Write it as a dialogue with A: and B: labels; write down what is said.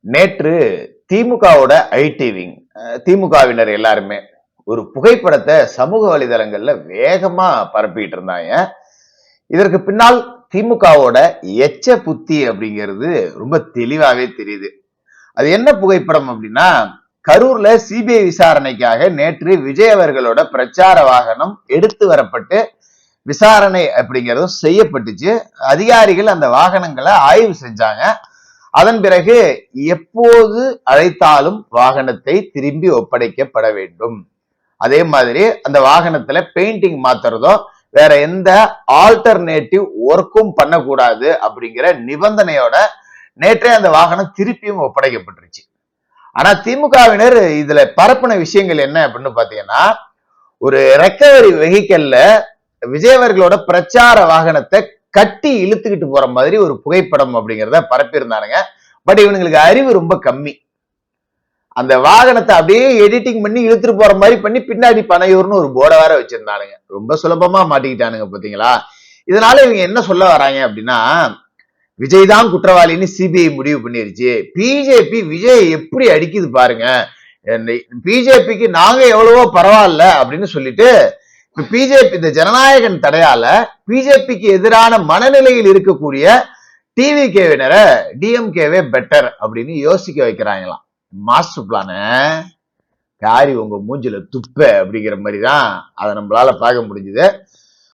A: நேற்று திமுகவோட IT wing திமுகவினர் எல்லாருமே ஒரு புகைப்படத்தை சமூக வலைதளங்கள்ல வேகமா பரப்பிட்டு இருந்தாங்க. இதற்கு பின்னால் திமுகவோட எச்ச புத்தி அப்படிங்கிறது ரொம்ப தெளிவாவே தெரியுது. அது என்ன புகைப்படம் அப்படின்னா கரூர்ல சிபிஐ விசாரணைக்காக நேற்று விஜய் அவர்களோட பிரச்சார வாகனம் எடுத்து வரப்பட்டு விசாரணை அப்படிங்கிறதும் செய்யப்பட்டுச்சு. அதிகாரிகள் அந்த வாகனங்களை ஆய்வு செஞ்சாங்க. அதன் பிறகு எப்போது அழைத்தாலும் வாகனத்தை திரும்பி ஒப்படைக்கப்பட வேண்டும். அதே மாதிரி அந்த வாகனத்துல பெயிண்டிங் மாத்துறதோ வேற எந்த ஆல்டர்னேட்டிவ் ஒர்க்கும் பண்ணக்கூடாது அப்படிங்கிற நிபந்தனையோட நேற்றே அந்த வாகனம் திருப்பியும் ஒப்படைக்கப்பட்டுருச்சு. ஆனா திமுகவினர் இதுல பரப்பின விஷயங்கள் என்ன அப்படின்னு பாத்தீங்கன்னா ஒரு ரெக்கவரி வெஹிக்கல்ல விஜயவர்களோட பிரச்சார வாகனத்தை கட்டி இழுத்துக்கிட்டு போற மாதிரி ஒரு புகைப்படம் அப்படிங்கிறத பரப்பியிருந்தானுங்க. பட் இவனுங்களுக்கு அறிவு ரொம்ப கம்மி. அந்த வாகனத்தை அப்படியே எடிட்டிங் பண்ணி இழுத்துட்டு போற மாதிரி பண்ணி பின்னாடி பனையூர்னு ஒரு போர்டை வேற வச்சிருந்தானுங்க. ரொம்ப சுலபமா மாட்டிக்கிட்டானுங்க பாத்தீங்களா இதனால இவங்க என்ன சொல்ல வராங்க அப்படின்னா விஜய் தான் குற்றவாளின்னு சிபிஐ முடிவு பண்ணிருச்சு. பிஜேபி விஜய் எப்படி அடிக்குது பாருங்க. பிஜேபிக்கு நாங்க எவ்வளவோ பரவாயில்ல அப்படின்னு சொல்லிட்டு இப்ப பிஜேபி இந்த ஜனநாயகன் தடையால பிஜேபிக்கு எதிரான மனநிலையில் இருக்கக்கூடிய டிவி கேவினரை டிஎம்கேவே பெட்டர் அப்படின்னு யோசிக்க வைக்கிறாங்களாம். மாஸ்டர் பிளான காரி உங்க மூஞ்சில துப்ப அப்படிங்கிற மாதிரி தான் அதை நம்மளால பார்க்க முடிஞ்சுது.